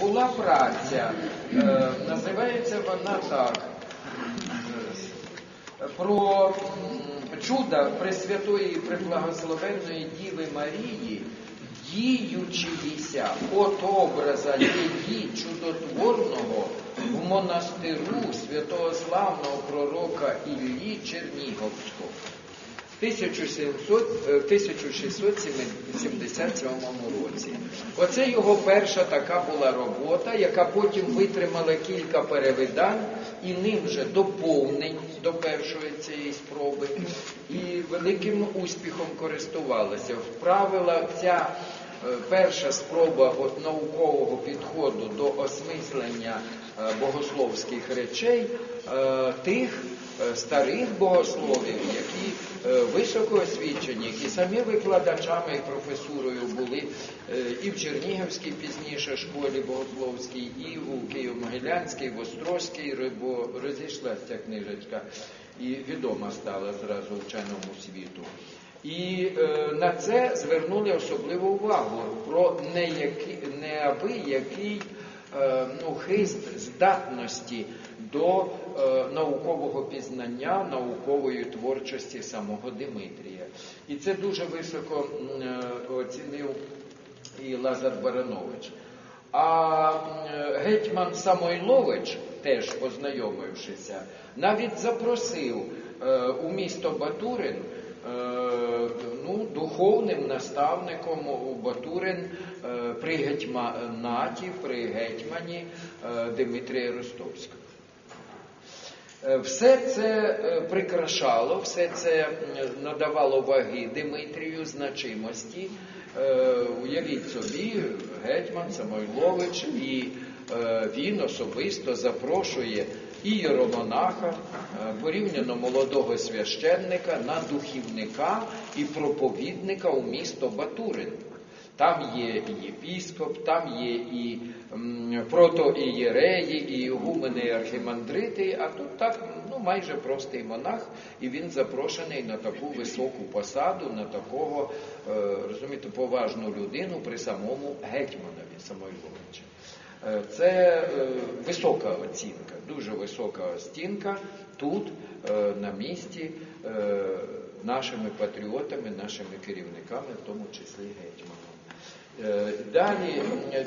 була праця, е, називається вона так. Про м, чуда Пресвятої і Преблагословенної Діви Марії, діючися от образа її чудотворного в монастиру святого славного пророка Іллі Чернігівського. 1700, е, в 1677 році. Оце його перша така була робота, яка потім витримала кілька перевидань і ним вже доповнень до першої цієї спроби, і великим успіхом користувалася. Вправила ця е, перша спроба от наукового підходу до осмислення е, богословських речей е, тих е, старих богословів, які е, високо освічені, які самі викладачами і професурою були е, і в Чернігівській пізніше школі богословській, і у Києво-Могилянській, в Острозькій, бо розійшлася ця книжечка і відома стала зразу вченому світу. І е, на це звернули особливу увагу про неякі, неабиякий ну, хист здатності до е, наукового пізнання, наукової творчості самого Димитрія. І це дуже високо е, оцінив і Лазар Баранович. А е, гетьман Самойлович, теж познайомившися, навіть запросив е, у місто Батурин е, ну, духовним наставником у Батурин е, при гетьманаті, при гетьмані е, Дмитрія Ростовського. Е, Все це е, прикрашало, все це надавало ваги Димитрію, значимості. Е, Уявіть собі, гетьман Самойлович, і е, він особисто запрошує і єромонаха, е, порівняно молодого священника, на духівника і проповідника у місто Батурин. Там є і єпіскоп, там є і протоієреї, і гумени, архімандрити, а тут так ну, майже простий монах, і він запрошений на таку високу посаду, на такого, е, розумієте, поважну людину при самому гетьманові Самойловича. Е, Це е, висока оцінка, дуже висока оцінка тут, е, на місці, нашими патріотами, нашими керівниками, в тому числі гетьманом. Далі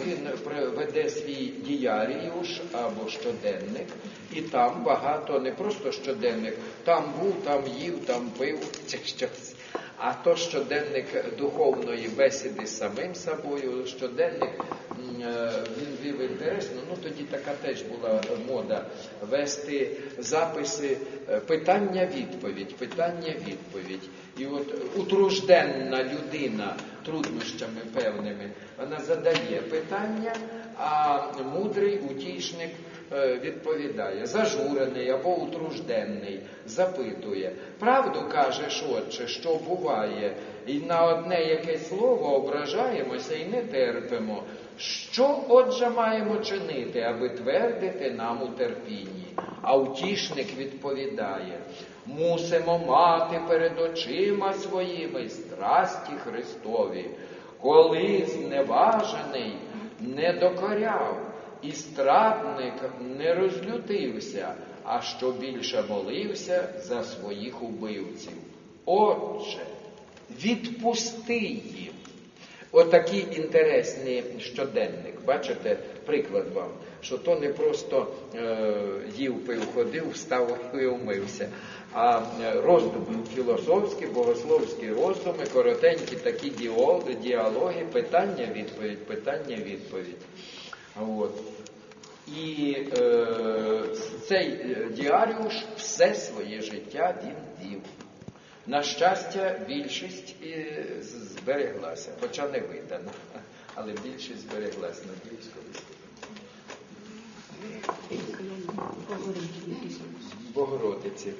він веде свій діаріюш або щоденник, і там багато, не просто щоденник, там був, там їв, там пив, це щось. А то щоденник духовної бесіди з самим собою, щоденник він вів інтересно. Ну тоді така теж була мода вести записи е, питання-відповідь, питання-відповідь. І от утружденна людина труднощами певними, вона задає питання, а мудрий утішник е, відповідає, зажурений або утружденний, запитує. Правду кажеш, отче, що буває, і на одне якесь слово ображаємося і не терпимо. Що, отже, маємо чинити, аби твердити нам у терпінні? А утішник відповідає, мусимо мати перед очима своїми страсті Христові, коли зневажений не докоряв, і страдник не розлютився, а що більше молився за своїх убивців. Отче, відпусти їм. Отакий інтересний щоденник. Бачите, приклад вам, що то не просто е, їв, пив, ходив, встав і умився, а е, роздуми філософські, богословські роздуми, коротенькі такі діалоги, питання, відповідь, питання, відповідь. От. І е, цей е, діаріуш все своє життя він вів. На щастя, більшість збереглася, хоча не видана, але більшість збереглася на Київському Богородиці.